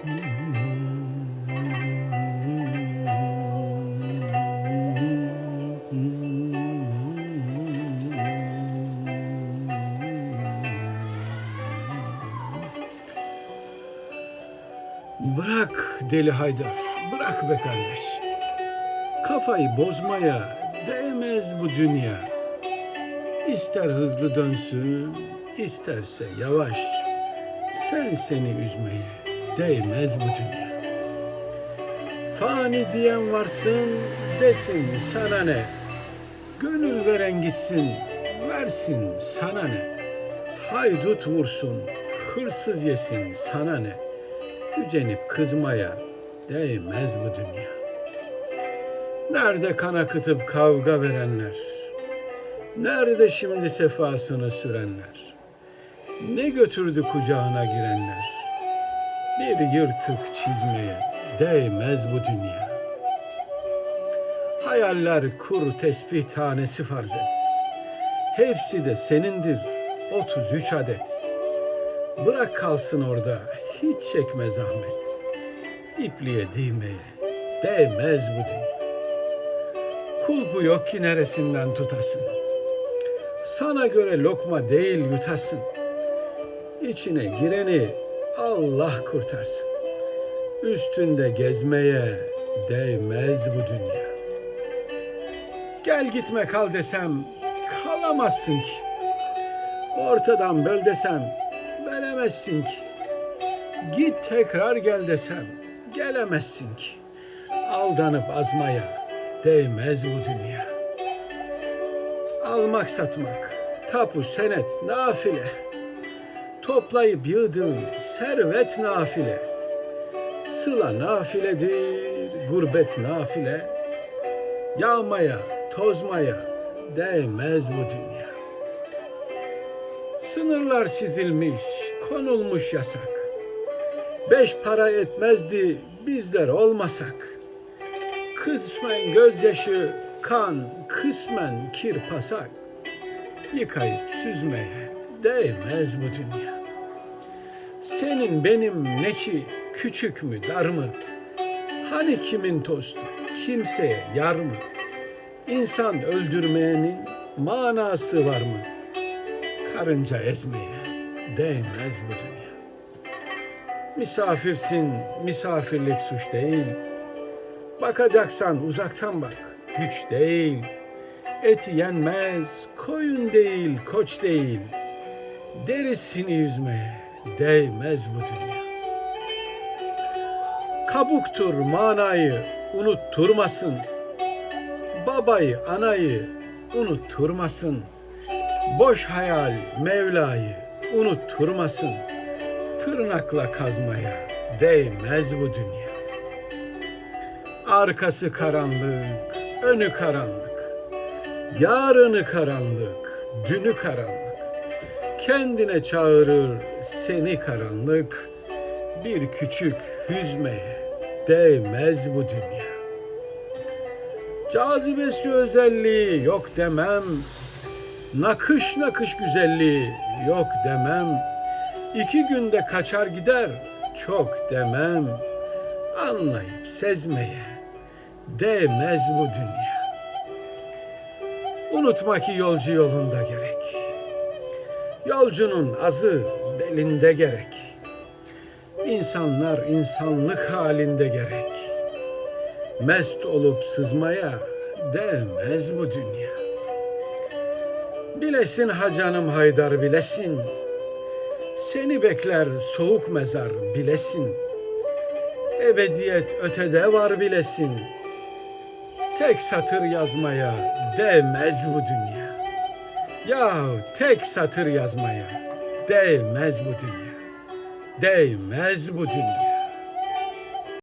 Bırak deli Haydar, bırak be kardeş. Kafayı bozmaya değmez bu dünya. İster hızlı dönsün, isterse yavaş. Sen seni üzmeye değmez bu dünya. Fani diyen varsın, desin sana ne? Gönül veren gitsin, versin sana ne? Haydut vursun, hırsız yesin sana ne? Gücenip kızmaya değmez bu dünya. Nerede kan akıtıp kavga verenler? Nerede şimdi sefasını sürenler? Ne götürdü kucağına girenler? Bir yırtık çizmeye değmez bu dünya. Hayaller kur tesbih tanesi farz et. Hepsi de senindir 33 adet. Bırak kalsın orada hiç çekme zahmet. İpliğe değmeye değmez bu dünya. Kulpu yok ki neresinden tutasın. Sana göre lokma değil yutasın. İçine gireni Allah kurtarsın. Üstünde gezmeye değmez bu dünya. Gel gitme kal desem kalamazsın ki. Ortadan böl desem veremezsin ki. Git tekrar gel desem gelemezsin ki. Aldanıp azmaya değmez bu dünya. Almak satmak, tapu senet nafile. Toplayıp yığdığın servet nafile. Sıla nafiledir, gurbet nafile. Yağmaya, tozmaya değmez bu dünya. Sınırlar çizilmiş, konulmuş yasak. Beş para etmezdi bizler olmasak. Kısmen gözyaşı, kan, kısmen kirpasak. Yıkayıp süzmeye değmez bu dünya. Senin benim ne ki küçük mü dar mı? Hani kimin tostu, kimseye yar mı? İnsan öldürmeyenin manası var mı? Karınca ezmeye değmez bu dünya. Misafirsin, misafirlik suç değil. Bakacaksan uzaktan bak, güç değil. Eti yenmez, koyun değil, koç değil. Derisini yüzmeye değmez bu dünya. Kabuktur manayı unutturmasın. Babayı, anayı unutturmasın. Boş hayal Mevla'yı unutturmasın. Tırnakla kazmaya değmez bu dünya. Arkası karanlık, önü karanlık. Yarını karanlık, dünü karanlık. Kendine çağırır seni karanlık. Bir küçük hüzmeye değmez bu dünya. Cazibesi özelliği yok demem. Nakış nakış güzelliği yok demem. İki günde kaçar gider çok demem. Anlayıp sezmeye değmez bu dünya. Unutma ki yolcu yolunda gerek. Yolcunun azı belinde gerek. İnsanlar insanlık halinde gerek. Mest olup sızmaya değmez bu dünya. Bilesin ha canım Haydar bilesin. Seni bekler soğuk mezar bilesin. Ebediyet ötede var bilesin. Tek satır yazmaya değmez bu dünya. Ya tek satır yazmaya değmez bu dünya. Değmez bu dünya.